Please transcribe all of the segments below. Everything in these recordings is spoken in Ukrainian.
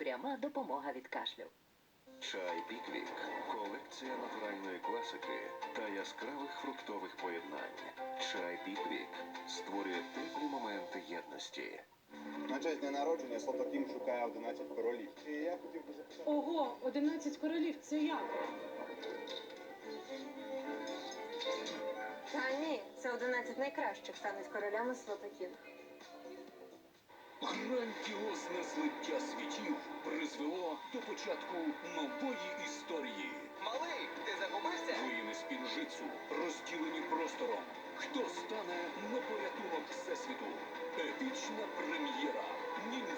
Пряма допомога від кашлю. Чай Піквік колекція натуральної класики та яскравих фруктових поєднань. Чай Піквік створює теплі моменти єдності. На честь дня народження Слотокін шукає 11 королів. І я хотів би записати. Ого, 11 королів, це як? Та ні, це 11 найкращих стануть королями Слотокін. Грандіозне злиття світів призвело до початку нової історії. Малий, ти загубився? Воїни спінжицю розділені простором. Хто стане на порятунок всесвіту? Епічна прем'єра. Ніндзядо.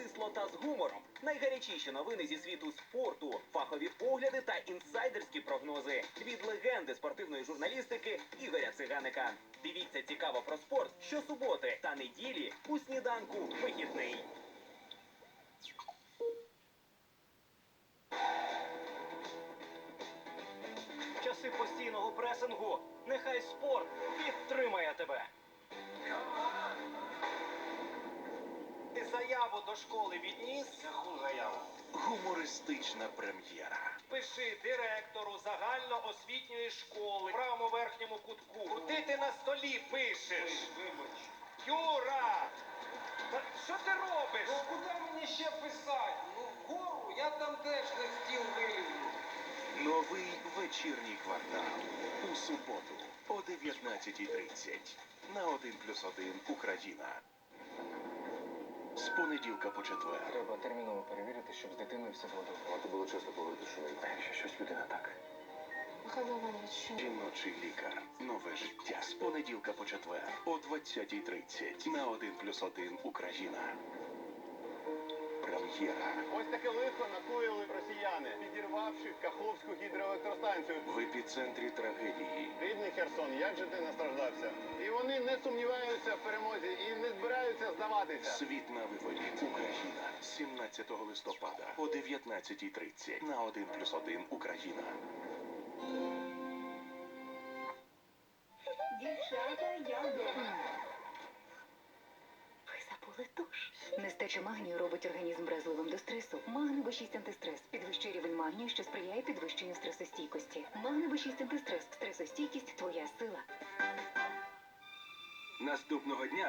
Стисло та з гумором. Найгарячіші новини зі світу спорту, фахові погляди та інсайдерські прогнози від легенди спортивної журналістики Ігоря Циганика. Дивіться цікаво про спорт щосуботи та неділі у сніданку вихідний. Часи постійного пресингу нехай спорт підтримає тебе. До школи відніс? Гумористична прем'єра. Пиши директору загальноосвітньої школи в правому верхньому кутку. Куди ти на столі пишеш? Вибач. Юра! Та що ти робиш? Ну куди мені ще писати? Ну вгору, я там теж на стіл вилізу. Новий вечірній квартал. У суботу о 19.30 на 1 плюс 1 Україна. З понеділка по четвер. Треба терміново перевірити, щоб з дитиною все було добре. Варто було чесно поговорити, що якщо щось піде не так. Михайло Іванович, що? Жіночий лікар. Нове життя. З понеділка по четвер о 20.30 на 1 плюс 1 Україна. Прем'єра. Ось таке лихо накоїли росіяни, підірвавши Каховську гідроелектростанцію. В епіцентрі трагедії. Рідний Херсон, як же ти настраждався? І вони не сумніваються в перемозі і не збираються здаватися. Світ на виворі. Україна. 17 листопада о 19.30 на 1 плюс 1 Україна. Дівчата, я вдома. Ви забули туш. Нестача магнію робить організм вразливим до стресу. Магнево 6 антистрес підвищує рівень магнію, що сприяє підвищенню стресостійкості. Магнево 6 антистрес. Стресостійкість твоя сила. Наступного дня